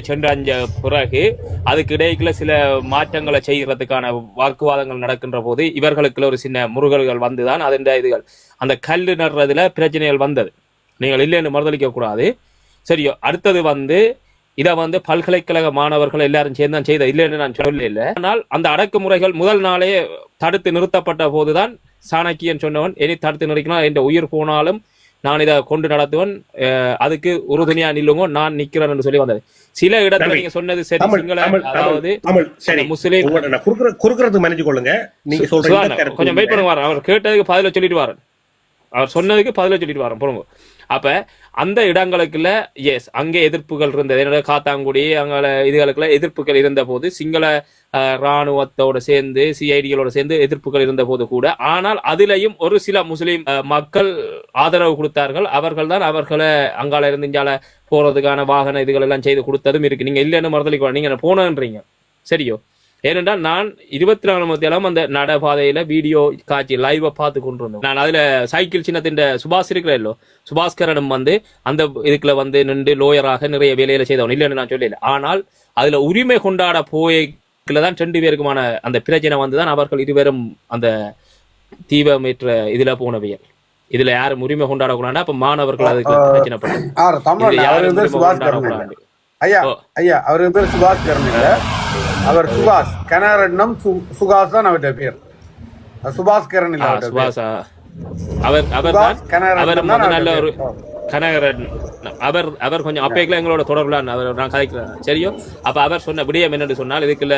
சென்றடைஞ்ச பிறகு அதுக்கு இடையில சில மாற்றங்களை செய்யறதுக்கான வாக்குவாதங்கள் நடக்கின்ற போது இவர்களுக்குள்ள ஒரு சின்ன முருகல்கள் வந்துதான் அதன் இதுகள். அந்த கல் நடுறதுல பிரச்சனைகள் வந்தது. நீங்கள் இல்லைன்னு மறுதளிக்க கூடாது. சரியோ அடுத்தது வந்து இதை வந்து பல்கலைக்கழக மாணவர்கள் எல்லாரும் சேர்ந்து தான் செய்த இல்லைன்னு நான் சொல்லல ஆனால் அந்த அடக்குமுறைகள் முதல் நாளே தடுத்து நிறுத்தப்பட்ட போதுதான் சாணக்கியன் சொன்னவன் இனி தடுத்து நிறுத்தினா என்ற உயிர் போனாலும் நான் இதை கொண்டு நடத்துவன் அதுக்கு உறுதுணையா நில்லுங்க நான் நிக்கிறேன் என்று சொல்லி வந்தது. சில இடத்துல. நீங்க சொன்னது சரி சிங்கள அதாவது முஸ்லீம் குறுக்குறது மன்னிச்சு கொள்ளுங்க. நீங்க சொல்ற இந்த சுதாரண, கருத்து கொஞ்சம் வெயிட் பண்ணுங்க. அவர் கேட்டதுக்கு பதில சொல்லிட்டு வாரேன் அவர் சொன்னதுக்கு பதில சொல்லிட்டு வரேன் போடுங்க அப்ப அந்த இடங்களுக்குள்ள எஸ் அங்கே எதிர்ப்புகள் இருந்தது. என்னோட காத்தாங்குடி அங்கே இதுகளுக்குள்ள எதிர்ப்புகள் இருந்த போது சிங்கள அஹ், ராணுவத்தோட சேர்ந்து சிஐடிகளோட சேர்ந்து எதிர்ப்புகள் இருந்த போது கூட. ஆனால் அதிலையும் ஒரு சில முஸ்லீம் மக்கள் ஆதரவு கொடுத்தார்கள். அவர்கள் தான் அவர்களை அங்கால இருந்து இங்கால போறதுக்கான வாகன இதுகள் எல்லாம் செய்து கொடுத்ததும் இருக்கு. நீங்க இல்லைன்னு மறுதளிக்க நீங்க போனன்றீங்க? சரியோ? ஏனென்றால் நான் இருபத்தி நாலு மத்தியாலும் அந்த நடைபாதையில வீடியோ காட்சி லைவா பார்த்து கொண்டு நான் அதுல சைக்கிள் சின்னத்தின் சுபாஷ் இருக்கிறல்லோ சுபாஸ்கரனும் வந்து அந்த இதுக்குள்ள வந்து நின்று லோயராக நிறைய வேலையில செய்தவன். இல்லைன்னு நான் சொல்லல. ஆனால் அதுல உரிமை கொண்டாட போய் தான் ரெண்டு பேருக்குமான அந்த பிரச்சனை வந்துதான் அவர்கள் இருவரும் அந்த தீபமேற்ற இதுல போனவியல் இதுல யாரும் உரிமை கொண்டாடக்கூடாது அப்ப மாணவர்கள் அதுக்கு பிரச்சனை பண்ணாங்க ஐயா. ஐயா அவர் பேர் சுபாஷ் கரன் இல்ல அவர் சுபாஷ் கனரட்னம் சு- சுகாஸ் தான் அவருடைய பேர் சுபாஷ் கரன் இல்ல சுபாஷா அவர் அவர் தான் அவர் நல்ல ஒரு. கனகரன் அவர் அவர் கொஞ்சம் அப்பைக்குள்ள எங்களோட தொடர்புல அவர் நான் கதைக்கிறேன் சரியோ? அப்ப அவர் சொன்ன விடயம் என்னன்னு சொன்னால் இதுக்குள்ள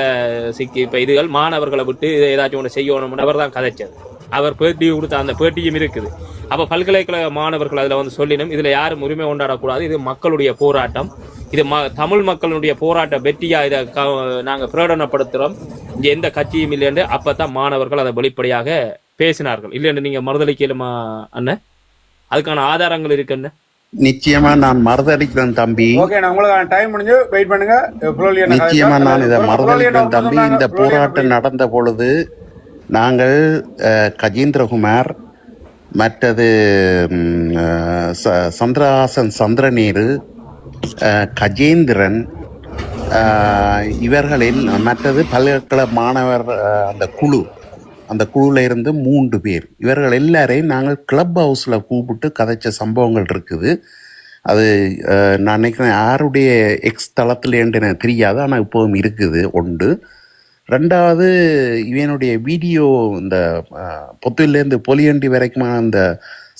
சிக்கி இப்ப இதுகள் மாணவர்களை விட்டு இதை ஏதாச்சும் ஒன்று செய்யணும்னு அவர் தான் கதைச்சது அவர் பேட்டி கொடுத்த அந்த பேட்டியும் இருக்குது. அப்ப பல்கலைக்கழக மாணவர்கள் அதுல வந்து சொல்லினும் இதுல யாரும் உரிமை கொண்டாடக்கூடாது இது மக்களுடைய போராட்டம். இது ம தமிழ் மக்களுடைய போராட்ட வெற்றியா இதை க- நாங்க பிரகடனப்படுத்துறோம். இங்க எந்த கட்சியும் இல்லைன்னு அப்பதான் மாணவர்கள் அதை வெளிப்படையாக பேசினார்கள். இல்லைன்னு நீங்க மறுதளிக்கலுமா அண்ணன் அதுக்கான ஆதாரங்கள் இருக்குன்னு? நிச்சயமா நான் மறுதளிக்கிறேன் தம்பி. ஓகே நான் உங்களுக்கு டைம் முடிஞ்சு வெயிட் பண்ணுங்க. நிச்சயமா? நான் இதை மறுதளிக்கிறேன் தம்பி? இந்த போராட்டம் நடந்த பொழுது நாங்கள் கஜேந்திரகுமார் மற்றது சந்திரஹாசன் சந்திரநீரு கஜேந்திரன் இவர்களில் மற்றது பல்கலைக்கழக மாணவர் அந்த குழு. அந்த குழுவில் இருந்து மூன்று பேர். இவர்கள் எல்லாரையும் நாங்கள் கிளப் ஹவுஸில் கூப்பிட்டு கதைச்ச சம்பவங்கள் இருக்குது. அது நான் நினைக்கிறேன் யாருடைய எக்ஸ் தளத்தில் என்று எனக்கு தெரியாது. ஆனால் இப்போவும் இருக்குது ஒன்று ரெண்டாவது இவனுடைய வீடியோ இந்த பொத்துலேருந்து பொலியண்டி வரைக்குமான அந்த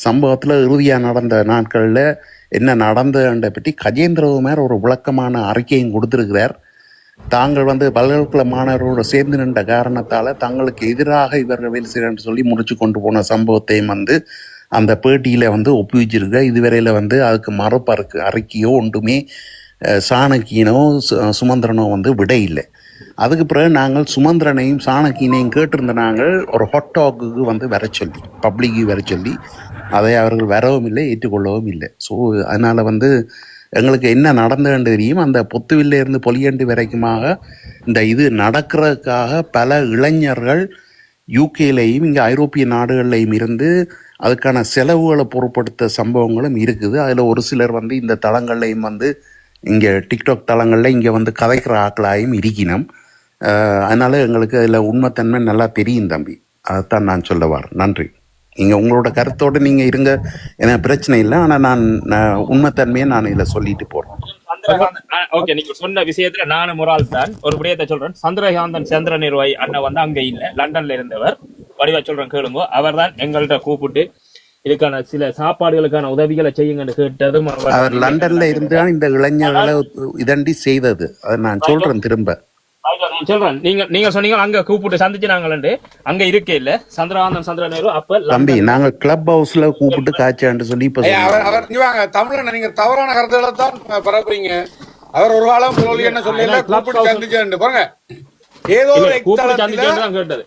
சம்பவத்தில் இறுதியாக நடந்த நாட்களில் என்ன நடந்ததுன்ற பற்றி கஜேந்திரகுமார் ஒரு விளக்கமான அறிக்கையும் கொடுத்துருக்கிறார். தாங்கள் வந்து பல்கலைக்கழக மாணவர்களோடு சேர்ந்து நின்ற காரணத்தால் தங்களுக்கு எதிராக இவர்கள் வேலை செய்கிறேன்னு சொல்லி முடிச்சு கொண்டு போன சம்பவத்தையும் வந்து அந்த பேட்டியில் வந்து ஒப்புவிச்சிருக்க. இதுவரையில் வந்து அதுக்கு மரப்பறக்கு அறிக்கையோ ஒன்றுமே சாணக்கியனோ சு- சுமந்திரனோ வந்து விட இல்லை அதுக்கு பிறகு நாங்கள் சுமந்திரனையும் சாணக்கியனையும் கேட்டிருந்த நாங்கள் ஒரு ஹாட் டாக்குக்கு வந்து வர சொல்லி பப்ளிக்கு வர சொல்லி அதை அவர்கள் வரவும் இல்லை ஏற்றுக்கொள்ளவும் இல்லை. ஸோ அதனால் வந்து எங்களுக்கு என்ன நடந்ததுன்னு தெரியும். அந்த பொத்துவில்லேருந்து பொலியண்டு வரைக்குமாக இந்த இது நடக்கிறதுக்காக பல இளைஞர்கள் யூகேலையும் இங்கே ஐரோப்பிய நாடுகள்லையும் இருந்து அதுக்கான செலவுகளை பொருட்படுத்த சம்பவங்களும் இருக்குது. அதில் ஒரு சிலர் வந்து இந்த தளங்கள்லையும் வந்து இங்கே டிக்டாக் தளங்களில் இங்கே வந்து கதைக்கிற ஆக்களாயும் இருக்கினோம். அதனால் எங்களுக்கு அதில் உண்மைத்தன்மை நல்லா தெரியும் தம்பி. அதைத்தான் நான் சொல்ல வரேன். நன்றி. நீங்கள் உங்களோட கருத்தோடு நீங்கள் இருங்க. எனக்கு பிரச்சனை இல்லை. ஆனால் நான் உண்மைத்தன்மையை நான் இதில் சொல்லிட்டு போகிறேன் ஓகே நீங்க சொன்ன விஷயத்துல நானும் ஆள் தான் ஒரு விடயத்தை சொல்றேன். சந்திரகாந்தன் சந்திர நிர்வாகி அண்ணன் வந்து அங்க இல்ல. லண்டன்ல இருந்தவர். வடிவா சொல்றேன் கேளுங்க. அவர் தான் எங்கள்கிட்ட கூப்பிட்டு இதுக்கான சில சாப்பாடுகளுக்கான உதவிகளை செய்யுங்கன்னு கேட்டதும் அவர் லண்டன்ல இருந்து தான் இந்த இளைஞர்களை இதண்டி செய்தது. அதை நான் சொல்றேன் திரும்ப. சொல்றேன் நீங்க நீங்க சொன்னீங்க அங்க கூப்பிட்டு சந்திச்சு நாங்களண்டு அங்க இருக்கே இல்ல. சந்திரகாந்தன் சந்திர நேரு அப்ப தம்பி நாங்கள் கிளப் ஹவுஸ்ல கூப்பிட்டு காய்ச்சான்னு சொல்லி இப்ப அவர். அவர் வாங்க. தமிழன் நீங்க தவறான கருத்துக்களை தான் பரப்புறீங்க. அவர் ஒரு காலம் புலோலி என்ன சொல்லல கூப்பிட்டு house- சந்திச்சு பாருங்க ஏதோ ஒரு எக்ஸ்தலத்துல கேட்டது.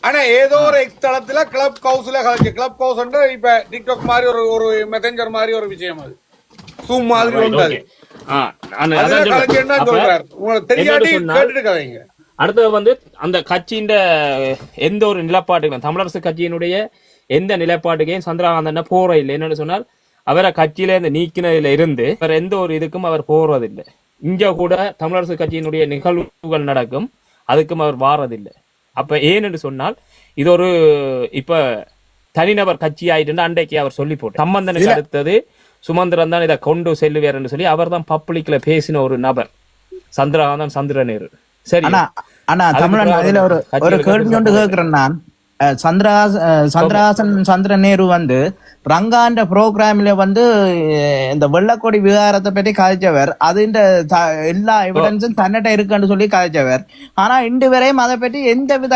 ஆனா ஏதோ ஒரு எக்ஸ்தலத்துல கிளப் ஹவுஸ்ல கலைச்சு கிளப் ஹவுஸ் இப்ப டிக்டாக் மாதிரி ஒரு ஒரு மெசஞ்சர் மாதிரி ஒரு விஷயம் அது. சூம் மாதிரி Right, அடுத்தது வந்து அந்த கட்சியின் எந்த ஒரு நிலப்பாட்டுக்கும் தமிழரசு கட்சியினுடைய எந்த நிலைப்பாட்டுக்கையும் சந்திரகாந்தன் போற இல்லை. என்னன்னு சொன்னால் அவரை கட்சியில இருந்து நீக்கினதுல இருந்து வேற எந்த ஒரு இதுக்கும் அவர் போறதில்லை. இங்க கூட தமிழரசு கட்சியினுடைய நிகழ்வுகள் நடக்கும் அதுக்கும் அவர் வாரதில்லை. அப்ப ஏன் என்று சொன்னால் இது ஒரு இப்ப தனிநபர் கட்சி ஆயிட்டு அன்றைக்கு அவர் சொல்லி போட்டு சம்பந்தனுக்கு அடுத்தது சுமந்திரன் தான் இதை கொண்டு செல்லுவார் என்று சொல்லி அவர் தான் பப்ளிக்ல பேசின ஒரு நபர். சந்திரகாந்தன் சந்திரநேரு சரி. ஆனா தமிழன் அதுல ஒரு ஒரு கேள்வி ஒன்று கேட்கிறேன் நான். சந்திரஹாஸ் அஹ், சந்திரஹாசன் சந்திர நேரு வந்து ரங்கான்ற ப்ரோக்ராம்ல வந்து இந்த வெள்ளக்கொடி விவகாரத்தை பற்றி கதைச்சவர். அது இந்த எல்லா எவிடன்ஸும் தன்னிட்ட இருக்குன்னு சொல்லி கதைச்சவர். ஆனா இன்று வரையும் அதை பற்றி எந்த வித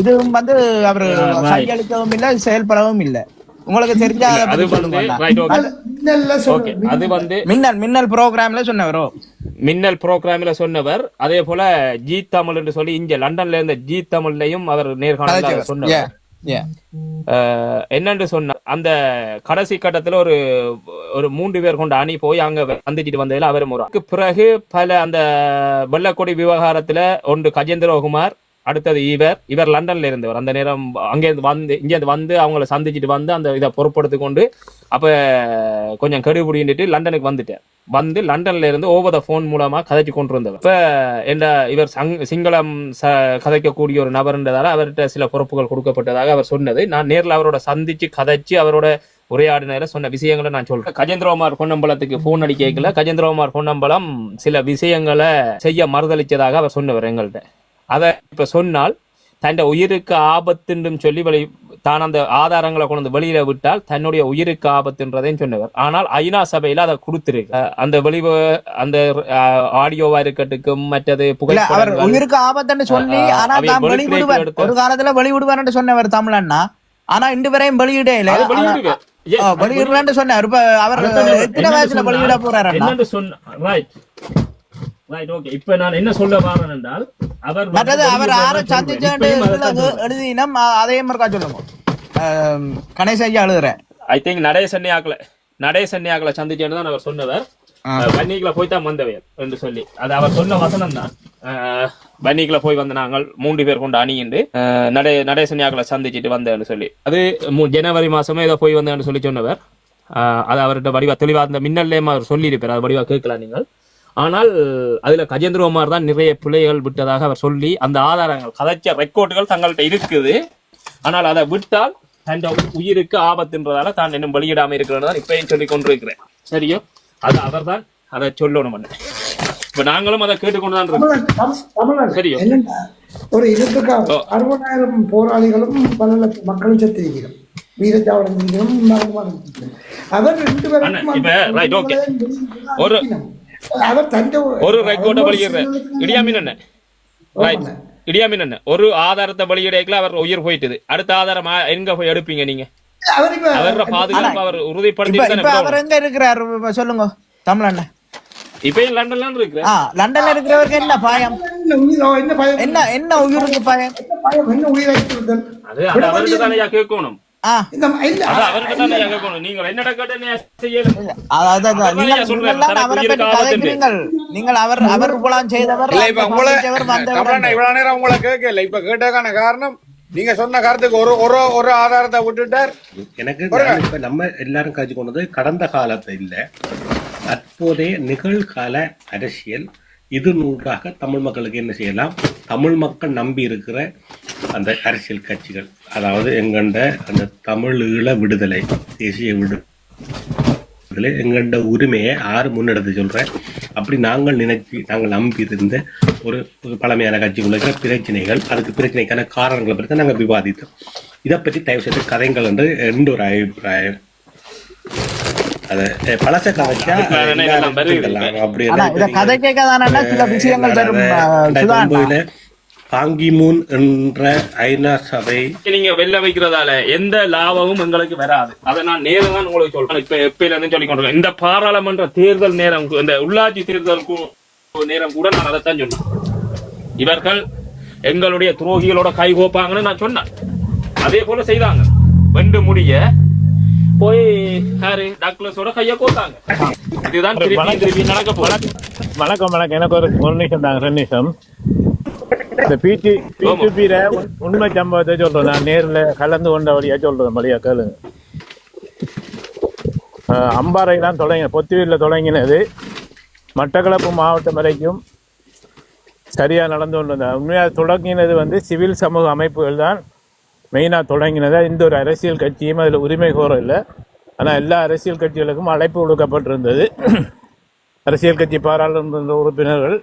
இதுவும் வந்து அவர். கையளிக்கவும் இல்லை செயல்படவும் இல்லை. உங்களுக்கு தெரிஞ்சா அதை வந்து அது வந்து மின்னல் மின்னல் ப்ரோக்ராம்ல சொன்னவரோ? மின்னல் ப்ரோக்ராம்ல சொன்னவர் அதே போல ஜி தமிழ் என்று சொல்லி இங்க லண்டன்ல இருந்த ஜி தமிழ்லையும் அவர் நேர்காணல சொன்னவர். Yeah, yeah. அஹ், என்னன்னு சொன்ன அந்த கடைசி கட்டத்துல ஒரு ஒரு மூன்று பேர் கொண்ட அணி போய் அங்க வந்துட்டு வந்ததுல அவரும் ஒரு பிறகு பல அந்த வெள்ளக்கொடி விவகாரத்துல ஒன்று கஜேந்திரகுமார் அடுத்தது இவர் இவர் லண்டன்ல இருந்தவர். அந்த நேரம் அங்கேருந்து வந்து இங்கேருந்து வந்து அவங்கள சந்திச்சுட்டு வந்து அந்த இதை பொறுப்படுத்தி கொண்டு அப்போ கொஞ்சம் கெடுபிடின்ட்டு லண்டனுக்கு வந்துட்டேன் வந்து லண்டன்ல இருந்து ஓவர் த போன் மூலமா கதைச்சு கொண்டு இருந்தவர் இப்போ என்ற இவர் சங் சிங்களம் ச கதைக்கக்கூடிய ஒரு நபர்ன்றதால அவர்கிட்ட சில பொறுப்புகள் கொடுக்கப்பட்டதாக அவர் சொன்னது. நான் நேரில் அவரோட சந்திச்சு கதைச்சு அவரோட உரையாடினர சொன்ன விஷயங்களை நான் சொல்றேன். கஜேந்திரகுமார் பொன்னம்பலத்துக்கு போன் அடி கேட்கல. கஜேந்திரகுமார் பொன்னம்பலம் சில விஷயங்களை செய்ய மறுதளிச்சதாக அவர் சொன்னவர் எங்கள்கிட்ட அதை இப்ப சொன்னால் தன் உயிருக்கு ஆபத்துன்றும் சொல்லி வெளி தான் அந்த ஆதாரங்களை கொண்டு வந்து வெளியில விட்டால் தன்னுடைய உயிருக்கு ஆபத்துன்றதையும் சொன்னவர். ஆனால் ஐநா சபையில அதை கொடுத்திருக்கு அந்த வெளிவ அந்த ஆடியோவா இருக்கட்டுக்கும் மற்றது இல்ல அவர் புகைப்படங்கள் உயிருக்கு ஆபத்துன்னு சொல்லி ஆனா ஒரு காலத்துல வெளிவிடுவார்னு சொன்னவர் தமிழண்ணா. ஆனா இன்று வரையும் வெளியிடே இல்ல. வெளியிடலான்னு சொன்னார். அவர். எத்தனை வயசுல வெளியிட போறாருன்னா என்னன்னு சொன்ன ரைட் ரைட் ஓகே இப்ப நான் என்ன சொல்ல வரேன் என்றால் அவர் மற்றது. சந்திச்சு. எழுதினம் சொல்லுங்க. கணேச ஐயா எழுதுறேன். ஐ திங்க் நடேசன்யாக்களை நடேசன்யாக்களை சந்திச்சேன்னு தான் அவர் சொன்னவர். வன்னிக்குள்ள போய் தான் என்று சொல்லி. அது அவர் சொன்ன வசனம் தான். வன்னிக்குள்ள போய் வந்த நாங்கள் மூன்று பேர் கொண்டு அணியிண்டு அஹ், நடே நடேசன்யாக்களை சந்திச்சுட்டு வந்தேன்னு சொல்லி. அது மு- ஜனவரி மாசமே ஏதோ போய் வந்தேன்னு சொல்லி சொன்னவர். அது அவர்கிட்ட வடிவா தெளிவா அந்த மின்னல்லேயும் அவர் சொல்லியிருப்பார். அது வடிவா கேட்கலாம் நீங்கள். ஆனால் அதுல கஜேந்திரகுமார் தான் நிறைய பிழைகள் விட்டதாக அவர் சொல்லி அந்த ஆதாரங்கள் கதைச்ச ரெக்கார்டுகள் தங்கள்கிட்ட இருக்குது ஆனால் அதை விட்டால் தன் உயிருக்கு ஆபத்துன்றதால தான் இன்னும் வெளியிடாம இருக்கிறதான் இப்பயும் சொல்லி கொண்டிருக்கிறேன் சரியோ அது அவர்தான் அதை சொல்லணும். இப்ப நாங்களும் அதை கேட்டுக்கொண்டு தான் இருக்கோம் சரியோ. ஒரு இதுக்காக ஓ. அறுபதாயிரம் போராளிகளும் பல லட்சம் மக்களும் செத்திருக்கிறோம் வீரச்சாவடம். அவர் ரெண்டு பேரும். ஒரு- அவர் ஒரு ரெக்கார்டை வெளியிடுறேன் இடியாமின் என்ன ரைட் இடியாமின் என்ன ஒரு ஆதாரத்தை வெளியிடக்கல அவர் உயிர் போயிட்டுது. அடுத்த ஆதாரம் எங்க போய் எடுப்பீங்க நீங்க? அவர் இப்ப அவரோட பாதுகாப்பு அவர் உறுதிப்படுத்தி அவர். எங்க இருக்கிறார்? சொல்லுங்க. தமிழண்ண இப்பயும் லண்டன்ல இருக்கிறேன் ஆ லண்டன்ல இருக்கிறவருக்கு என்ன பாயம்? என்ன என்ன பயம்? என்ன என்ன உயிருக்கு பாயம்? என்ன பயம்? என்ன உயிரை வைத்திருத்தல்? அது அது அவர்கிட்ட தானே கேட்கணும். நீங்கள் அவரை அவர் அவர் குலாம் செய்தவர் உங்களை கேட்கல. இப்ப கேட்டதுக்கான காரணம் நீங்க சொன்ன கருத்துக்கு ஒரு ஒரு ஒரு ஆதாரத்தை விட்டுட்டார். எனக்கு நம்ம எல்லாரும் கழிச்சு கொண்டது கடந்த காலத்தை இல்ல தற்போதைய நிகழ்கால அரசியல் இது நூறாக தமிழ் மக்களுக்கு என்ன செய்யலாம்? தமிழ் மக்கள் நம்பி இருக்கிற அந்த அரசியல் கட்சிகள் அதாவது எங்கண்ட அந்த தமிழீழ விடுதலை தேசிய விடுதலை எங்கண்ட உரிமையை ஆறு முன்னெடுத்து சொல்கிறேன் அப்படி நாங்கள் நினைச்சு நாங்கள் நம்பி இருந்த ஒரு பழமையான கட்சிக்குள்ள இருக்கிற பிரச்சனைகள் அதுக்கு பிரச்சனைக்கான காரணங்களை பற்றி தான் நாங்கள் விவாதித்தோம். இதை பற்றி தயவு செய்து கதைங்கள் என்று எந்த ஒரு அபிப்பிராயம். பழச. அப்படி கதை சில விஷயங்கள் தரும் பாங்கிமூன் என்ற ஐநா சபை நீங்க வைக்கிறதால எந்த லாபமும் எங்களுக்கு வராது. அதை நான் நேரம் தான் உங்களுக்கு சொல்றேன். இப்ப எப்பயில இருந்து சொல்லி கொண்டிருக்கேன். இந்த பாராளுமன்ற தேர்தல் நேரம் இந்த உள்ளாட்சி தேர்தல் கு- நேரம் கூட நான் அதைத்தான் சொன்னேன். இவர்கள் எங்களுடைய துரோகிகளோட கை கோப்பாங்கன்னு நான் சொன்னேன். அதே போல செய்தாங்க. வெண்டு முடிய போய் யாரு? டாக்டர்ஸோட கைய கோத்தாங்க இதுதான் திருப்பி திருப்பி நடக்க போகுது. வணக்கம். வணக்கம் எனக்கு ஒரு ஒரு நிமிஷம் தாங்க ரெண்டு நிமிஷம். இந்த பிடி பிடிபியில உண்மை சம்பவத்தை சொல்றேன். நான் நேர்ல கலந்து கொண்ட வழியா சொல்றேன் வழியா கேளுங்க. அம்பாறை தான் தொடங்கி பொத்துவீரில் தொடங்கினது. மட்டக்களப்பு மாவட்டம் வரைக்கும் சரியாக நடந்து கொண்டு வந்தார் உண்மையாக தொடங்கினது வந்து சிவில் சமூக அமைப்புகள் தான். மெயினாக தொடங்கினதாக எந்த ஒரு அரசியல் கட்சியும் அதில் உரிமை கோரவில்லை ஆனால் எல்லா அரசியல் கட்சிகளுக்கும் அழைப்பு கொடுக்கப்பட்டிருந்தது அரசியல் கட்சி பாராளுமன்ற உறுப்பினர்கள்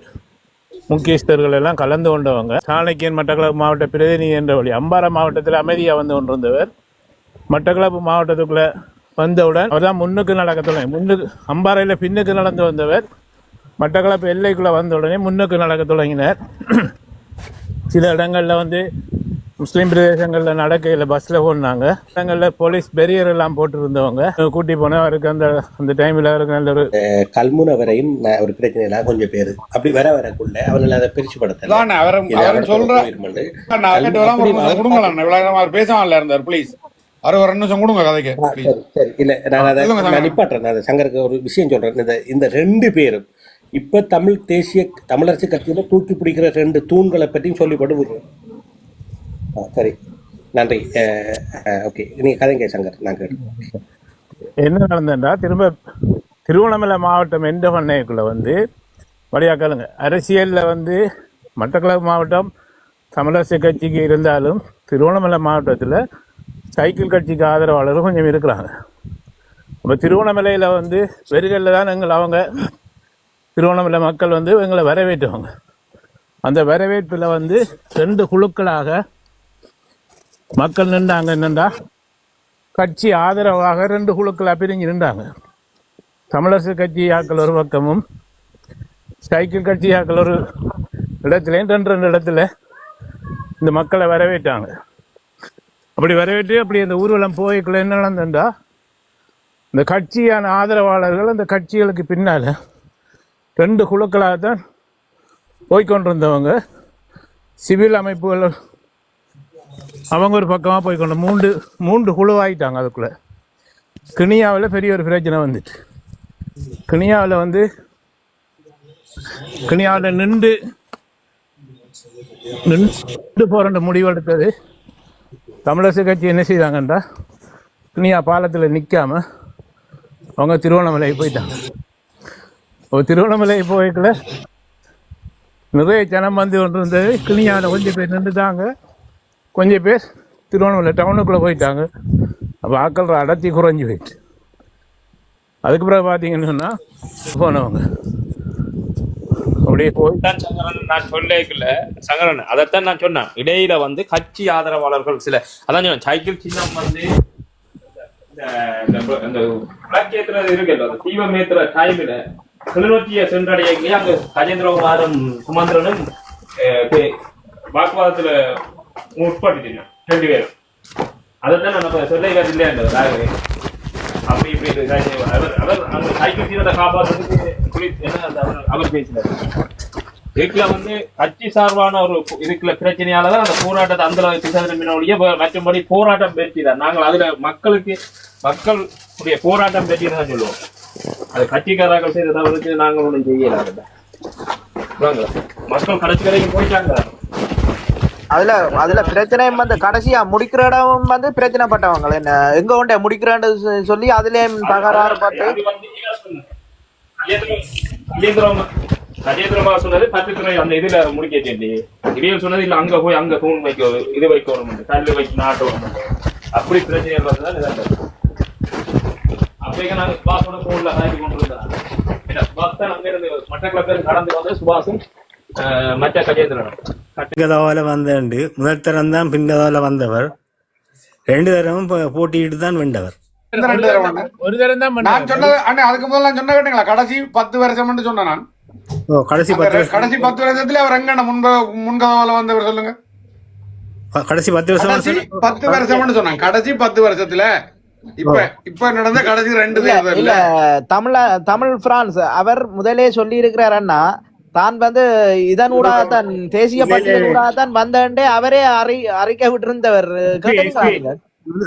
முக்கியஸ்தர்கள் எல்லாம் கலந்து கொண்டவங்க. சாணக்கியன் மட்டக்களப்பு மாவட்ட பிரதிநிதி என்ற வழி அம்பாறை மாவட்டத்தில் அமைதியாக வந்து கொண்டிருந்தவர். மட்டக்களப்பு மாவட்டத்துக்குள்ளே வந்தவுடன் அவர் தான் முன்னுக்கு நடக்க தொடங்கி முன்னுக்கு அம்பாறையில் பின்னுக்கு நடந்து வந்தவர். மட்டக்களப்பு எல்லைக்குள்ளே வந்த உடனே முன்னுக்கு நடக்க தொடங்கினார். சில இடங்களில் வந்து முஸ்லீம் பிரதேசங்களில் நடக்கையில் பஸ்ஸில் போனாங்க இடங்களில் போலீஸ் பெரியர் எல்லாம் போட்டிருந்தவங்க. கூட்டி போனால் அவருக்கு அந்த அந்த டைமில் அவருக்கு நல்ல ஒரு கல்முனை வரையும் ஒரு பிரச்சனை இல்ல. கொஞ்சம் பேரு. அப்படி வர வரக்குள்ள அவர்கள் அதை பிரிச்சு படுத்தல அதான் அவரும் இது அவரும் அவருக்கு சொல்ற போயிருமண்டு. அண்ணா, கேட்டு வராம ஒரு நிமிஷம் கொடுங்களேன் இவ்வளவு நேரம் அவர் பேசாமல இருந்தார் ப்ளீஸ் அவர் ஒரு ரெண்டு நிமிஷம் கொடுங்க கதைக்கு. சரி இல்ல நான் அதை நான். நிப்பாட்டுறேன். நான் சங்கருக்கு ஒரு விஷயம் சொல்றேன். இந்த இந்த ரெண்டு பேரும் இப்ப தமிழ் தேசிய தமிழரசு கட்சியில தூக்கி பிடிக்கிற ரெண்டு தூண்களை பற்றியும் ஆ, சரி. நன்றி. ஓகே. நீங்க கதைங்க சங்கர். நான் என்ன நடந்ததுன்றா திரும்ப திருவண்ணாமலை மாவட்டம் எந்த பண்ணைக்குள்ள வந்து வழியாக்கலுங்க அரசியலில் வந்து மட்டக்களப்பு மாவட்டம் தமிழரசு கட்சிக்கு இருந்தாலும் திருவண்ணாமலை மாவட்டத்தில் சைக்கிள் கட்சிக்கு ஆதரவாளரும் கொஞ்சம் இருக்கிறாங்க. அப்போ திருவண்ணாமலையில் வந்து வெறுகளில் தான் எங்கள் அவங்க திருவண்ணாமலை மக்கள் வந்து எங்களை வரவேற்றுவாங்க. அந்த வரவேற்பில் வந்து ரெண்டு குழுக்களாக மக்கள் நின்றாங்க என்னண்டா? கட்சி ஆதரவாக ரெண்டு குழுக்களாக பிரிஞ்சு நின்றாங்க. தமிழரசு கட்சி ஆக்கள் ஒரு பக்கமும் சைக்கிள் கட்சி ஆக்கள் ஒரு இடத்துலையும் ரெண்டு ரெண்டு இடத்துல இந்த மக்களை வரவேற்றாங்க. அப்படி வரவேற்று அப்படி அந்த ஊர்வலம் போய்க்குள்ள என்ன நடந்தா இந்த கட்சியான ஆதரவாளர்கள் அந்த கட்சிகளுக்கு பின்னால் ரெண்டு குழுக்களாக தான் போய்க்கொண்டிருந்தவங்க. சிவில் அமைப்புகள் அவங்க ஒரு பக்கமாக போய் கொண்டு மூன்று மூன்று குழுவாயிட்டாங்க அதுக்குள்ளே. கினியாவில் பெரிய ஒரு பிரச்சனை வந்துட்டு கினியாவில் வந்து கினியாவில் நின்று நின்று போகிற முடிவெடுத்தது தமிழரசு கட்சி என்ன செய்தாங்கன்றா கினியா பாலத்தில் நிற்காம அவங்க திருவண்ணாமலை போயிட்டாங்க. இப்போ திருவண்ணாமலை போய்க்கல நிறைய ஜனம் வந்து கொண்டு இருந்தது கிணியாவில் கொஞ்சம் பேர் நின்றுட்டாங்க. கொஞ்சம் பேர் திருவண்ணாமலை டவுனுக்குள்ளே போயிட்டாங்க. அப்போ ஆக்கள் அடர்த்தி குறைஞ்சி போயிட்டு. அதுக்கு பிறகு பார்த்தீங்கன்னு சொன்னால் போனவங்க. அப்படியே போய் சங்கரன் நான் சொல்லிக்கல சங்கரன் அதைத்தான் நான் சொன்னேன். இடையில வந்து கட்சி ஆதரவாளர்கள் சில அதான் சொன்னேன் சைக்கிள் சின்னம் வந்து இந்த- இந்த விளக்கேத்துறது இருக்குல்ல அந்த தீபம் ஏத்துற டைம்ல கிளிநொச்சியை சென்றடையங்களே அங்க கஜேந்திரகுமாரும் சுமந்திரனும் வாக்குவாதத்துல பே- வாக்குவாதத்துல ரெண்டு பேரும். அதைத்தான் நான் இப்ப சொல்ல இல்லையா அப்படி இப்படி அவர் அவர் அந்த சைக்கிள் சீரத்தை காப்பாற்றுறதுக்கு என்ன அவர் பேசினார். இதுக்குல வந்து கட்சி சார்பான ஒரு இதுக்குல இதுக்குள்ள பிரச்சனையால தான் அந்த போராட்டத்தை அந்த அளவுக்கு திசை மற்றபடி போராட்டம் வெற்றி தான் நாங்கள் அதுல மக்களுக்கு மக்களுடைய போராட்டம் பெற்றிதான் சொல்லுவோம். அது கட்சிக்காரர்கள் செய்த தவறுக்கு நாங்கள் ஒன்றும் செய்யலாம் மக்கள் கடைசி வரைக்கும் போயிட்டாங்க. அதுல அதுல பிரச்சனை வந்து கடைசியா முடிக்கிற இடம் வந்து பிரச்சனைப்பட்டவங்க. என்ன எங்க கொண்டே முடிக்கிறேன்னு சொல்லி அதுலயும் தகராறு பார்த்து அது சொன்னது. கஜேந்திரம் பத்து துறை அந்த இதுல முடிக்க சொல்லி இவையில் சொன்னது இல்ல அங்க போய் அங்க தூண் வைக்க இது வைக்கணும் கல்லு வைக்க நாட்டு அப்படி பிரச்சனை வந்ததான் இதான் நாங்க சுபாஷோட போன்ல காய்ச்சி கொண்டு இருந்தாங்க சுபாஷ் தான் அங்க இருந்து வந்து சுபாஷும் மற்ற கஜேந்திரனும். கதவால வந்தண்டு. முதல் தரம் தான் பின்கதவால வந்தவர். ரெண்டு தரமும் போட்டியிட்டு தான் வென்றவர். ஒரு தரம் தான் நான். சொன்னது அண்ணே அதுக்கு முதல்ல நான் சொன்ன கேட்டீங்களா? கடைசி பத்து வருஷம் சொன்னேன் நான். ஓ கடைசி பத்து வருஷம். கடைசி பத்து வருஷத்துல அவர் எங்க முன்பு முன்கதவால வந்தவர் சொல்லுங்க. கடைசி பத்து வருஷம் பத்து வருஷம்னு சொன்னாங்க கடைசி பத்து வருஷத்துல இப்ப இப்ப நடந்த கடைசி ரெண்டு தமிழ தமிழ் பிரான்ஸ். அவர் முதலே சொல்லி இருக்கிறாரன்னா தான் வந்து இதனூடாக தான் தேசிய பட்டியலூடாக தான் வந்தேன்டே அவரே அறி அறிக்கை விட்டிருந்தவர்?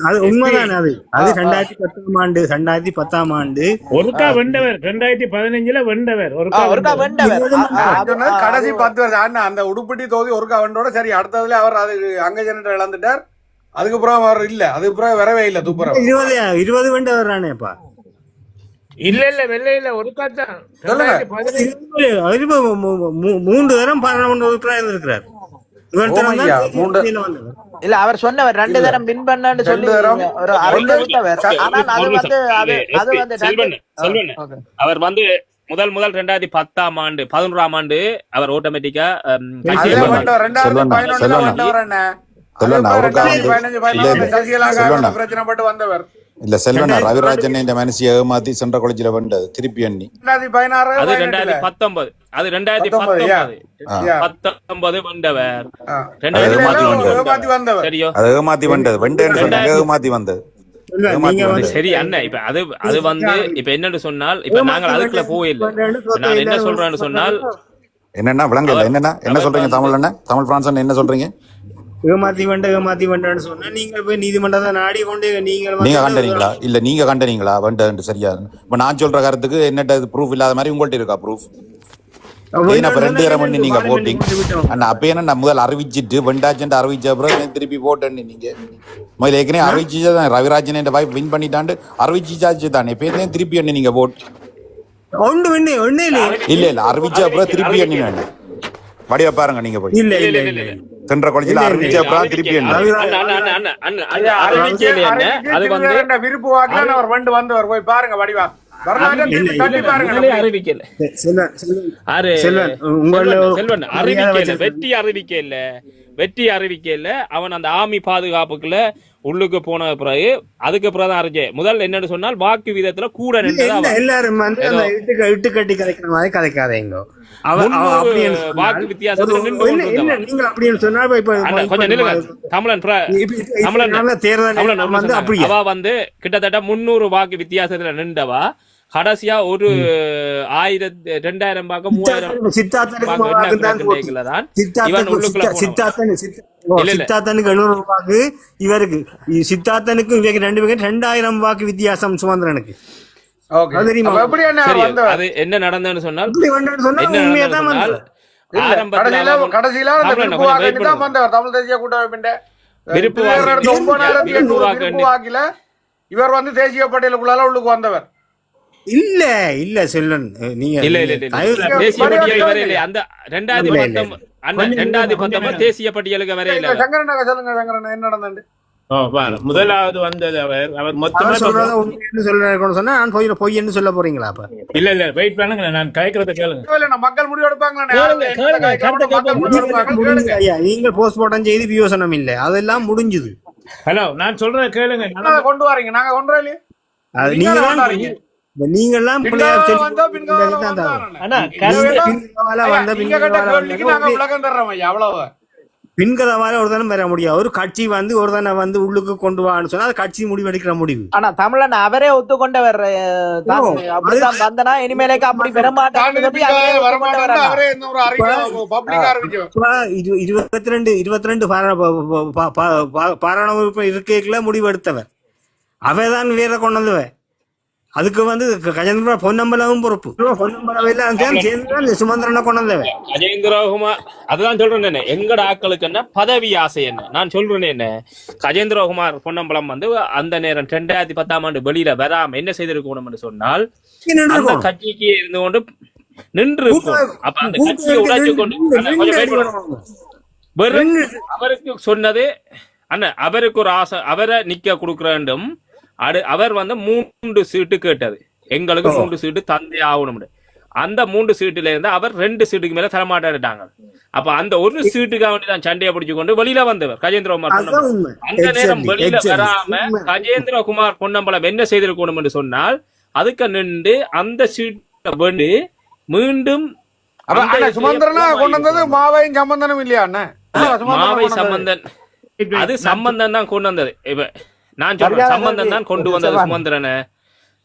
அது உண்மைதான் அது? அது. ரெண்டாயிரத்தி பத்தாம் ஆண்டு ரெண்டாயிரத்தி பத்தாம் ஆண்டு. ஒருக்கா வெண்டவர் ரெண்டாயிரத்தி பதினஞ்சுல வெண்டவர் ஒருக்கா ஒருக்கா வெண்டவர். கடைசி பத்து வருஷம். அண்ணா அந்த உடுப்பட்டி தொகுதி ஒரு கவண்டோட சரி அடுத்ததுல அவர் அது அங்க ஜெனரேட்டர் இழந்துட்டார். அதுக்கப்புறம் அவர் இல்ல அதுக்கப்புறம் வரவே இல்ல துப்புரம் இருபது இருபது வெண்டவர் தானேப்பா? இல்ல இல்ல வெள்ளை இல்ல ஒரு காத்தான் சொல்லுங்க. அவர் இப்ப மூ- மூ- மூ- மூன்று தரம் பாராளுமன்ற உறுப்பினராக இருந்திருக்கிறார். இல்ல அவர் சொன்னவர் ரெண்டு தரம் வின் பண்ணு சொல்லி. அவர் வந்து முதல் முதல் ரெண்டாயிரத்தி பத்தாம் ஆண்டு பதினொன்றாம் ஆண்டு அவர் ஆட்டோமேட்டிக்கா பதினஞ்சு செல்வண்ணா. பிரச்சனை பட்டு வந்தவர். இல்ல செல்வண்ணா ரவிராஜன் என்ற மனசு ஏமாத்தி சென்ற கொலைச்சில வந்தது திருப்பி எண்ணி அது. ரெண்டாயிரத்தி பத்தொன்பது அது ரெண்டாயிரத்தி பத்தொன்பது. பத்தொன்பது வந்தவர் அது ஏமாத்தி வந்தது வெண்டேன்னு சொன்னாங்க ஏமாத்தி வந்தது சரி அண்ணன் இப்ப அது அது வந்து இப்ப என்னன்னு சொன்னால் இப்ப நாங்கள் அதுக்குள்ள போயில்லை நான் என்ன சொல்றேன்னு சொன்னால் என்னன்னா விளங்கல என்னன்னா என்ன சொல்றீங்க தமிழ் என்ன தமிழ் பிரான்ஸ் என்ன சொல்றீங்க ஏமாத்தி வேண்ட ஏமாத்தி வேண்டான்னு சொன்னா நீங்கள் போய் நீதிமன்றத்தை நாடி கொண்டு நீங்கள் நீங்க கண்டனீங்களா? இல்ல நீங்க கண்டனீங்களா? வேண்டது சரியா. இப்ப நான் சொல்ற கருத்துக்கு என்னட்ட ப்ரூஃப் இல்லாத மாதிரி உங்கள்ட்ட இருக்கா ப்ரூஃப் ரெண்டு தரம் பண்ணி நீங்க போட்டீங்க. அண்ணா அப்ப என்ன முதல் அறிவிச்சிட்டு வெண்டாஜென்ட் அறிவிச்ச அப்புறம் திருப்பி போட்டேன்னு நீங்க. முதல்ல ஏற்கனவே அறிவிச்சுதான் ரவிராஜன் என்ற வாய்ப்பு வின் பண்ணிட்டாண்டு அறிவிச்சாச்சு தானே இப்ப திருப்பி எண்ணி நீங்க போட்டு ஒன்று இல்ல இல்ல இல்ல அறிவிச்ச அப்புறம் திருப்பி வேண்டாம் வடிவா பாருங்க நீங்க போய். இல்ல இல்ல, இல்ல. சென்ற கொலைச்சில அறிவிச்ச அப்புறம் திருப்பி என்ன? விருப்பு வாக்குல அவர் வந்து வந்தவர் போய் பாருங்க வடிவா. அறிவிக்கல. வெற்றி அறிவிக்கல. வெற்றி அறிவிக்கல அவன் அந்த ஆமி பாதுகாப்புக்குள்ள உள்ளுக்கு போன பிறகு அதுக்கு பிறகு தான் அறிஞ்சேன் முதல் என்னன்னு சொன்னால் வாக்கு விதத்துல கூட அவன். எல்லாரும் வந்து இட்டு கட்டி கதைக்கிற மாதிரி சொன்னால் வாக்கு நின்று அவ வந்து கிட்டத்தட்ட முன்னூறு வாக்கு வித்தியாசத்துல நின்றவா. கடைசியா ஒரு ஆயிரத்தி ரெண்டாயிரம் பாக்க மூவாயிரம் சித்தார்த்தனுக்கு வாக்கு வாக்கு என்ன தான் போச்சு. கிடைக்கல தான் இவன் சித்தார்த்தனுக்கு உள்ளுக்குள்ள சித்தா- போனவன். சித்தார்த்தனு சித்த- ஓ, இல்ல, இல்ல. சித்தார்த்தனுக்கு எழுநூறு வாக்கு இவருக்கு இவருக்கு ரெண்டு பேருக்கு ரெண்டாயிரம் வாக்கு வித்தியாசம் சுமந்திரனுக்கு ஓகே அது தெரியுமா? அப்ப எப்படி என்ன சரி வந்தவர் அது என்ன நடந்ததுன்னு சொன்னால் தமிழ் தேசிய கூட்டமைப்பின் விருப்பு வாக்கில இவர் வந்து தேசிய பட்டியலுக்குள்ளால உள்ளுக்கு வந்தவர் இல்ல இல்ல செல்வன் நீங்க இல்ல இல்ல இல்ல, தேசிய பட்டியல் இல்லை. வரையில அந்த ரெண்டாயிரத்தி பத்தொன்பது ரெண்டாயிரத்தி பத்தொன்பது. தேசிய பட்டியலுக்கு வரையில சங்கரன் சொல்லுங்க சங்கரன் என்ன நடந்தது? ஓ, பாரு. முதலாவது வந்தது அவர் அவர் மொத்தமா சொல்றேன்னு சொன்னா நான் பொய் பொய்ன்னு சொல்ல போறீங்களா அப்ப? இல்ல இல்ல வெயிட் பண்ணுங்க நான் கதைக்கிறத கேளுங்க. இல்ல மக்கள் முடிவு எடுப்பாங்களா. ஐயா நீங்க போஸ்ட்மார்ட்டம் செய்து வியோசனம் இல்ல அதெல்லாம் முடிஞ்சுது. ஹலோ நான் சொல்றத கேளுங்க. கொண்டு வரீங்க நாங்க கொண்டு வரலையே. அது நீங்க நீங்க தான் வந்தாரீங்க. நீங்க எல்லாம் பின்கால வந்தா பின்கால வந்தாரண்ணே. அண்ணா நீங்க பின்கதவால ஒரு தானே வர முடியாது ஒரு கட்சி வந்து ஒரு தானே வந்து உள்ளுக்கு கொண்டு வான்னு சொன்னா அது கட்சி முடிவெடுக்கிற முடிவு. ஆனா தமிழன் அவரே ஒத்துக்கொண்டவர் வந்தனா இனிமேலேக்கு அப்படி பெற இருபத்தி ரெண்டு இருபத்தி ரெண்டு பாராளுமன்ற இருக்கைக்குள்ள முடிவெடுத்தவர். அவைதான் வேற கொண்டு வந்தவ அதுக்கு வந்து கஜேந்திர பொன்னம்பலமும் பொறுப்பு. பொன்னம்பலம் எல்லாம் சேர்ந்து சுமந்திரனை கொண்டு கஜேந்திரகுமார் அதுதான் சொல்றேன் என்ன எங்கட ஆட்களுக்கு என்ன? பதவி ஆசை என்ன? நான் சொல்றேன் என்ன கஜேந்திரகுமார் பொன்னம்பலம் வந்து அந்த நேரம் ரெண்டாயிரத்தி பத்தாம் ஆண்டு வெளியில வராம என்ன செய்திருக்கணும் சொன்னால் அந்த கட்சிக்கு இருந்து கொண்டு நின்று அப்ப அந்த கட்சியை உடைச்சு கொண்டு. வெறும் அவருக்கு சொன்னது அண்ணா அவருக்கு ஒரு ஆசை அவரை நிக்க கொடுக்க வேண்டும். அடு அவர் வந்து மூன்று சீட்டு கேட்டது எங்களுக்கு மூன்று சீட்டு தந்தே ஆகணும் அந்த மூன்று சீட்டுல இருந்து அவர் ரெண்டு சீட்டுக்கு மேல தரமாட்டாட்டாங்க அப்ப அந்த ஒரு சீட்டுக்காக வேண்டி தான் சண்டையை பிடிச்சு கொண்டு வெளியில வந்தவர் கஜேந்திரகுமார். அந்த நேரம் வெளியில. வராம. கஜேந்திரகுமார் பொன்னம்பலம் என்ன செய்திருக்கணும் என்று சொன்னால் அதுக்கு நின்று அந்த சீட்டை வேண்டி மீண்டும் சுமந்திரனா கொண்டு வந்தது மாவையும் சம்பந்தனும் இல்லையா மாவை. சம்பந்தன் அது சம்பந்தம் தான் கொண்டு வந்தது இப்ப நான் சொல்றேன். சம்பந்தம் தான் கொண்டு வந்தது சுமந்திரனை.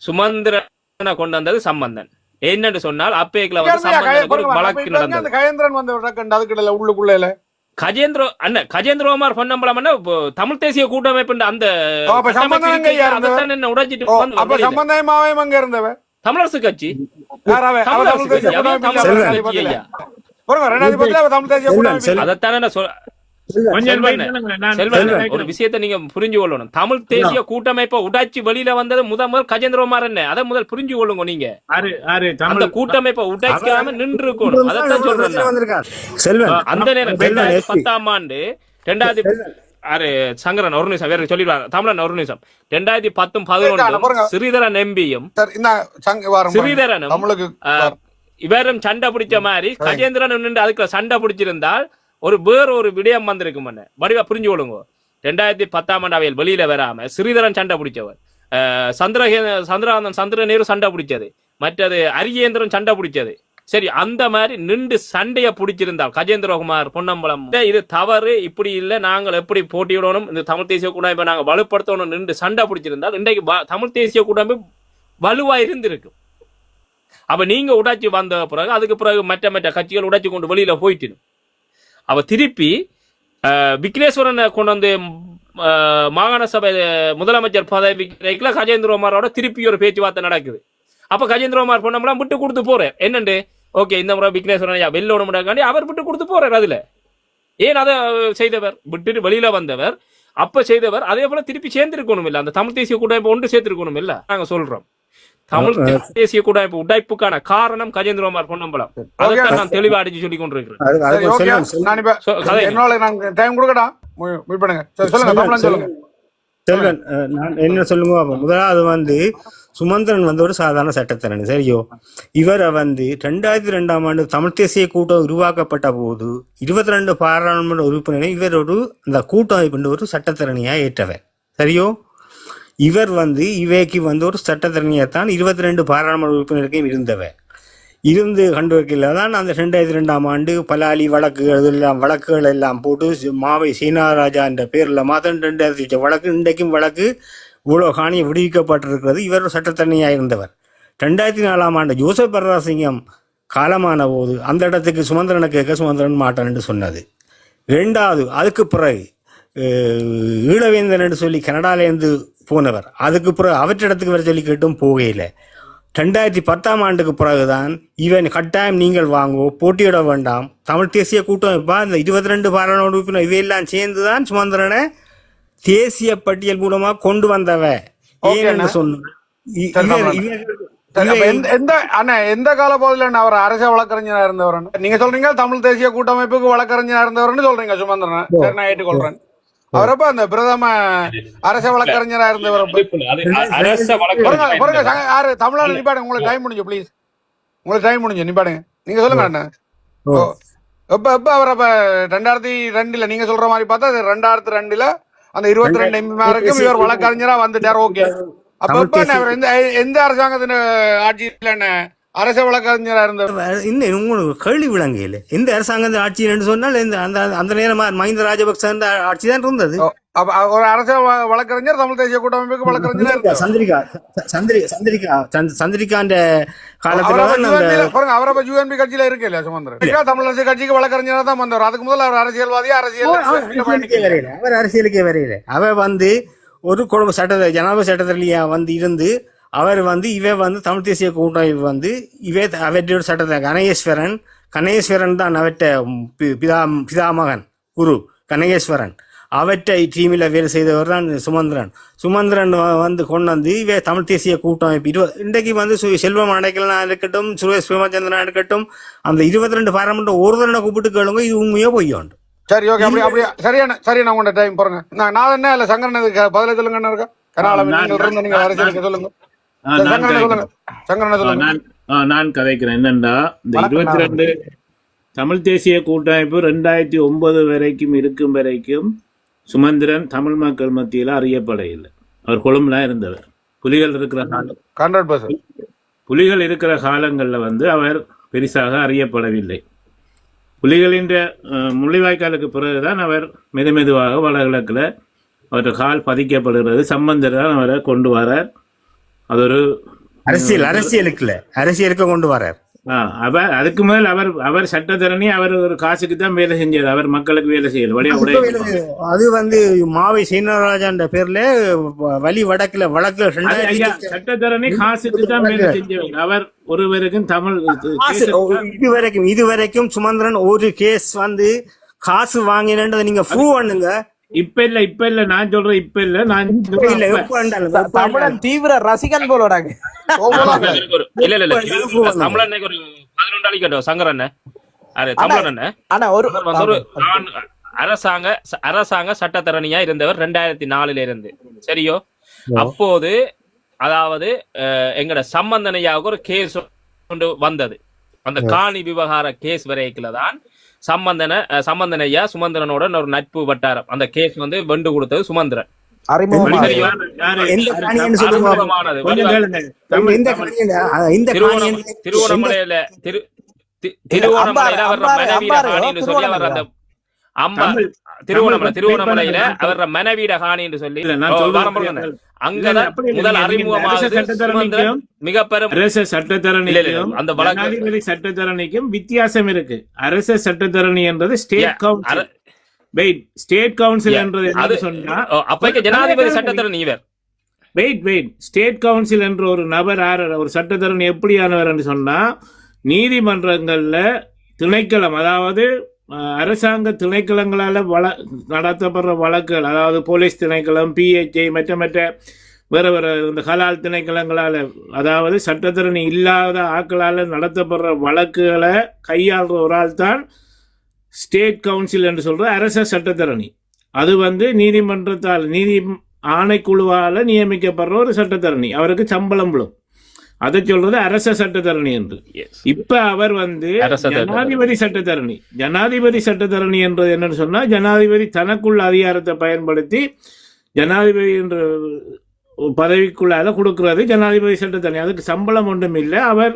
சுமந்திரனை கொண்டு வந்தது சம்பந்தன். என்னன்னு சொன்னால் அப்பேக்குல வந்து சம்பந்தனுக்கு ஒரு வழக்கு நடந்தது. அந்த கயந்திரன் வந்து டக்குன்னு அதுக்குள்ள உள்ளுக்குள்ள கஜேந்திர அண்ணன் கஜேந்திரகுமார் பொன்னம்பலம் அண்ணா, இப்போ தமிழ் தேசிய கூட்டமைப்பு அந்த என்ன உடைச்சிட்டு ஓ, வந்து அப்ப வெளியில. சம்பந்தம் மாவையும் அங்க இருந்தவ? தமிழரசு கட்சி. அதைத்தானே நான் சொல் ஒரு விஷயத்தை நீங்க புரிஞ்சு கொள்ளணும். தமிழ் தேசிய கூட்டமைப்பை உடைச்சு வெளியில வந்தது முதல் முதல் கஜேந்திரகுமார் என்ன? அதை முதல் புரிஞ்சு கொள்ளுங்க நீங்க. அந்த கூட்டமைப்பை உடைக்காம நின்று இருக்கணும் அதைத்தான் சொல்றேன் அந்த நேரம் ரெண்டாயிரத்தி. பத்தாம் ஆண்டு ரெண்டாயிரத்தி ஆறு சங்கரன் ஒரு நிமிஷம் வேற சொல்லிடுவாங்க தமிழன் ஒரு நிமிஷம். ரெண்டாயிரத்தி பத்தும் பாருங்க. பதினொன்று ஸ்ரீதரன் எம்பியும். ஸ்ரீதரனும் இவரும் சண்டை பிடிச்ச மாதிரி கஜேந்திரன் நின்று அதுக்கு சண்டை பிடிச்சிருந்தால் ஒரு வேற ஒரு விடயம் வந்திருக்கும் என்ன வடிவா புரிஞ்சு கொள்ளுங்க. ரெண்டாயிரத்தி பத்தாம் ஆண்டு அவையில் வெளியில வராம ஸ்ரீதரன் சண்டை பிடிச்சவர். சந்திர சந்திரகே சந்திர நேரு சண்டை பிடிச்சது. மற்றது அரியேந்திரன் சண்டை பிடிச்சது. சரி அந்த மாதிரி நின்று சண்டைய பிடிச்சிருந்தால் கஜேந்திரகுமார் பொன்னம்பலம் இது தவறு இப்படி இல்லை நாங்கள் எப்படி போட்டியிடணும் இந்த தமிழ் தேசிய கூட்டமைப்பை நாங்கள் வலுப்படுத்தணும் நின்று சண்டை பிடிச்சிருந்தால் இன்றைக்கு தமிழ் தேசிய கூட்டமைப்பு வலுவா இருந்திருக்கும். அப்ப நீங்க உடைச்சி வந்த பிறகு அதுக்கு பிறகு மற்ற மற்ற கட்சிகள் உடைச்சி கொண்டு வெளியில போயிட்டு அவ திருப்பி விக்னேஸ்வரனை கொண்டு வந்து மாகாண சபை முதலமைச்சர் பதவி கிடைக்கல கஜேந்திரகுமாரோட திருப்பி ஒரு பேச்சுவார்த்தை நடக்குது. அப்ப கஜேந்திரகுமார் பொண்ணம்லாம் விட்டு கொடுத்து போகிறேன் என்னண்டு? ஓகே இந்த முறை விக்னேஸ்வரன் ஐயா வெளில விட முடியாதுக்காண்டி அவர் விட்டு கொடுத்து போறார் அதுல. ஏன் அதை செய்தவர்? விட்டுட்டு வெளியில வந்தவர். அப்ப செய்தவர். அதே போல திருப்பி சேர்ந்திருக்கணும் இல்லை அந்த தமிழ் தேசிய கூட்டமைப்பு ஒன்று சேர்த்திருக்கணும் இல்லை நாங்க சொல்றோம். தமிழ் தேசிய கூட்டமைப்பு உடைப்புக்கான காரணம் கஜேந்திரகுமார் பொன்னம்பலம் அதைத்தான் நான் தெளிவா அடிச்சு சொல்லி கொண்டிருக்கிறேன். செல்வன் நான் என்ன சொல்லுங்க முதலாவது வந்து சுமந்திரன் வந்து ஒரு சாதாரண சட்டத்தரணி சரியோ? இவரை வந்து ரெண்டாயிரத்தி ரெண்டாம் ஆண்டு தமிழ் தேசிய கூட்டம் உருவாக்கப்பட்ட போது இருபத்தி ரெண்டு பாராளுமன்ற உறுப்பினரை இவர் ஒரு அந்த கூட்டமைப்பு ஒரு சட்டத்தரணியா ஏற்றவர் சரியோ? இவர் வந்து இவைக்கு வந்து ஒரு சட்டத்தரணியைத்தான் இருபத்தி ரெண்டு பாராளுமன்ற உறுப்பினருக்கும் இருந்தவர். இருந்து கண்டு தான் அந்த ரெண்டாயிரத்தி ரெண்டாம் ஆண்டு பலாலி வழக்குகள் இதெல்லாம் வழக்குகள் எல்லாம் போட்டு மாவை சீனாராஜா என்ற பேரில் மாதம் ரெண்டாயிரத்தி வழக்கு இன்றைக்கும் வழக்கு இவ்வளோ காணியை விடுவிக்கப்பட்டிருக்கிறது. இவர் சட்டத்தரணியாக இருந்தவர். ரெண்டாயிரத்தி நாலாம் ஆண்டு ஜோசப் பரராசிங்கம் காலமான போது அந்த இடத்துக்கு சுமந்திரனை கேட்க சுமந்திரன் மாட்டான் என்று சொன்னது. ரெண்டாவது அதுக்கு பிறகு ஈழவேந்தன் என்று சொல்லி கனடாலேருந்து போனவர். அதுக்கு பிறகு அவற்றிடத்துக்கு வர சொல்லி கேட்டும் போகையில். ரெண்டாயிரத்தி பத்தாம் ஆண்டுக்கு பிறகுதான் இவன் கட்டாயம் நீங்கள் வாங்குவோ போட்டியிட வேண்டாம். தமிழ் தேசிய கூட்டமைப்பா இந்த இருபத்தி ரெண்டு பாராளுமன்ற உறுப்பினர் இவையெல்லாம் சேர்ந்து தான் சுமந்திரனை தேசிய பட்டியல் மூலமா கொண்டு வந்தவ. ஏன்னு. சொன்ன எந்த அண்ணா எந்த கால பகுதியில் அவர் அரச வழக்கறிஞரா இருந்தவர் நீங்க சொல்றீங்க தமிழ் தேசிய கூட்டமைப்புக்கு வழக்கறிஞரா இருந்தவர்னு சொல்றீங்க சுமந்திரன். நான் ஏற்றுக்கொள்றேன். அவரப்ப அந்த பிரதம அரச வழக்கறிஞரா இருந்தவர் தமிழ்நாடு நிப்பாடுங்க உங்களுக்கு டைம் முடிஞ்சு ப்ளீஸ் உங்களுக்கு டைம் முடிஞ்சு நிப்பாடுங்க நீங்க சொல்லுங்க அண்ணா. எப்ப எப்ப அவர் அப்ப ரெண்டாயிரத்தி ரெண்டுல நீங்க சொல்ற மாதிரி பார்த்தா ரெண்டாயிரத்தி ரெண்டுல அந்த இருபத்தி ரெண்டு எம்பிமாருக்கும் இவர் வழக்கறிஞரா வந்துட்டார் ஓகே. அப்ப எப்ப எந்த எந்த அரசாங்கத்தின் ஆட்சியில என்ன அரச வழக்கறிஞரா இருந்தவர். இன்னும் உங்களுக்கு கேள்வி விளங்கையில் எந்த அரசாங்கத்தின் ஆட்சி என்று சொன்னால் இந்த அந்த அந்த நேரம் மஹிந்த ராஜபக்ச ஆட்சி தான் இருந்தது. ஒரு அரச வழக்கறிஞர் தமிழ் தேசிய கூட்டமைப்புக்கு வழக்கறிஞரா இருந்தார் சந்திரிகா சந்திரி சந்திரிகா சந்த்- சந்திரிகாண்ட காலத்துல பாருங்க அவரப்ப யூஎன்பி கட்சியில இருக்கு இல்ல. சுமந்திரன் தமிழரசு கட்சிக்கு வழக்கறிஞரா தான் வந்தவர். அதுக்கு முதல்ல அவர் அரசியல்வாதி அரசியல் வரையில. அவர் அரசியலுக்கே வரையில. அவ வந்து ஒரு குடும்ப சட்ட ஜனாப சட்டத்திலேயே வந்து இருந்து அவர் வந்து இவ வந்து தமிழ் தேசிய கூட்டமைப்பு வந்து இவே அவற்றை சட்டத்தை கணேஸ்வரன் கணேஸ்வரன் தான் அவற்றை பிதா பிதாமகன் குரு கணேஸ்வரன். அவற்றை டீமில் வேலை செய்தவர் தான் சுமந்திரன். சுமந்திரன் வந்து கொண்டு வந்து இவே தமிழ் தேசிய கூட்டமைப்பு இருபது இன்றைக்கு வந்து சு- செல்வம் அடைக்கலனா இருக்கட்டும் சுரேஷ் பிரேமச்சந்திரனா இருக்கட்டும் அந்த இருபத்தி ரெண்டு பாராமட்டம் ஒரு தடவை கூப்பிட்டு கேளுங்க இது உண்மையோ பொய்யோண்டு சரி ஓகே அப்படி அப்படி சரியான சரியான உங்களோட டைம் போறங்க. நான் நான் என்ன இல்ல சங்கரன் பதில சொல்லுங்க இருக்கா? கனால நான் நீங்கள் இருந்து நீங்க அரசியலுக்கு சொல்லுங்க. நான் கதைக்கிறேன். என்னண்டா இந்த இருபத்தி ரெண்டு தமிழ் தேசிய கூட்டமைப்பு ரெண்டாயிரத்தி ஒன்பது வரைக்கும் இருக்கும் வரைக்கும் சுமந்திரன் தமிழ் மக்கள் மத்தியில் அறியப்பட இல்லை அவர் கொழும்புல இருந்தவர். புலிகள் இருக்கிற காலம் புலிகள் இருக்கிற காலங்களில் வந்து அவர் பெரிசாக அறியப்படவில்லை. புலிகளின் முள்ளிவாய்க்காலுக்கு பிறகுதான் அவர் மெது மெதுவாக வடகிழக்கில் அவருடைய கால் பதிக்கப்படுகிறது. சம்பந்தர் தான் அவரை கொண்டு வரார். அது ஒரு அரசியல் அரசியலுக்குல. அரசியலுக்கு கொண்டு வரார். ஆ, அவர் அதுக்கு முதல் அவர் அவர் சட்டத்தரணி அவர் ஒரு காசுக்கு தான் வேலை செஞ்சார் அவர் மக்களுக்கு வேலை செய்யல. வழியா உடைய அது வந்து மாவை சீனராஜான்ற பேர்ல வழி வடக்குல ரெண்டாயிரத்தி சட்டத்தரணி காசுக்கு தான் வேலை செஞ்சவர். அவர் ஒருவருக்கும் தமிழ் இதுவரைக்கும் இதுவரைக்கும் சுமந்திரன் ஒரு கேஸ் வந்து காசு வாங்கினதை நீங்க ப்ரூவ் பண்ணுங்க. இப்ப இல்ல இப்ப இல்ல நான் சொல்றேன் இப்ப இல்ல நான் தமிழன். தீவிர ரசிகன் போலோடாங்க இல்ல இல்ல இல்ல இப்ப எனக்கு வந்து- தமிழ் அன்னைக்கு ஒரு பதினொன்று அடிக்கட்டும் சங்கர் அண்ணன். அது தமிழ் அண்ணன். ஆனா ஒரு அரசாங்க அரசாங்க சட்டத்தரணியா இருந்தவர் ரெண்டாயிரத்தி நாலுல இருந்து. சரியோ? அப்போது அதாவது எங்கட சம்பந்தனையாக ஒரு கேஸ் கொண்டு வந்தது. அந்த காணி விவகார கேஸ் வரைக்குல தான் சம்பந்தன அஹ், சம்பந்தனையா சுமந்திரனோட ஒரு நட்பு வட்டாரம் அந்த கேஸ் வந்து வெண்டு கொடுத்தது சுமந்திரன் திருவோணமலையில திரு திருவோணமலையில அவர் அம்பாறை, காணின்னு சொல்லி அவர் அந்த தமிழ் திருவோணமலையில தமிழ் அவர் சொல்லி வாரம் பாருங்க. இல்ல, இல்ல, அங்கதான் முதல் சுமந்திரன் மிக பெரும் அரச சட்டத்தரணிக்கும் அந்த வழக்கு- ஜனாதிபதி சட்டத்தரணிக்கும் வித்தியாசம் இருக்கு. அரச சட்டத்தரணி என்றது state counsel wait state counsel என்றது அது சொன்னா ஓ, அப்பைக்கு ஜனாதிபதி சட்டத்தரணி இவர். வெயிட் வெயிட் ஸ்டேட் கவுன்சில் என்ற ஒரு நபர் யார்? ஒரு சட்டத்தரணி எப்படியானவர் என்று சொன்னா நீதிமன்றங்கள்ல திணைக்களம் அதாவது அரசாங்க திணைக்களங்களால் வழ நடத்தப்படுற வழக்குகள் அதாவது போலீஸ் திணைக்களம் பிஹெச்ஐ மற்ற மற்ற வேற வேறு இந்த ஹலால் திணைக்களங்களால் அதாவது சட்டத்திறன் இல்லாத ஆக்களால் நடத்தப்படுற வழக்குகளை கையாளுற ஒரு ஆள் தான் ஸ்டேட் கவுன்சில் என்று சொல்கிற அரச சட்டத்தரணி. அது வந்து நீதிமன்றத்தால் நீதி ஆணைக்குழுவால் நியமிக்கப்படுற ஒரு சட்டத்தரணி. அவருக்கு சம்பளம் விழும். அதை சொல்றது அரச சட்டத்தரணி என்று. இப்ப அவர் வந்து. ஜனாதிபதி சட்டத்தரணி ஜனாதிபதி சட்டத்தரணி என்றது என்னன்னு சொன்னா ஜனாதிபதி தனக்குள்ள அதிகாரத்தை பயன்படுத்தி ஜனாதிபதி என்ற பதவிக்குள்ளால கொடுக்கிறது ஜனாதிபதி சட்டத்தரணி அதுக்கு சம்பளம் ஒன்றும் இல்லை அவர்